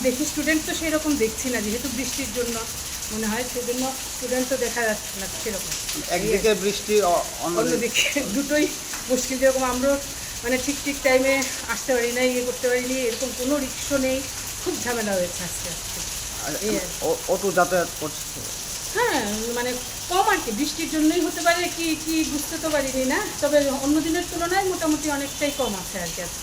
দেখি স্টুডেন্ট তো সেই রকম দেখছি না যেহেতু বৃষ্টির জন্য মনে হয় সেজন্য স্টুডেন্ট তো দেখা যাচ্ছে না সেরকম। একদিকে বৃষ্টি অন্যদিকে দুটোই মুশকিল যেরকম আমরাও মানে ঠিক ঠিক টাইমে আসতে পারি না ইয়ে করতে পারিনি এরকম কোনো রিক্সো নেই খুব ঝামেলা হয়েছে আস্তে আস্তে আর অটো যাতায়াত করছে? হ্যাঁ মানে কম আর কি বৃষ্টির জন্যই হতে পারে কি কি বুঝতে তো পারিনি না তবে অন্য দিনের তুলনায় মোটামুটি অনেকটাই কম আছে আর কি আজকে।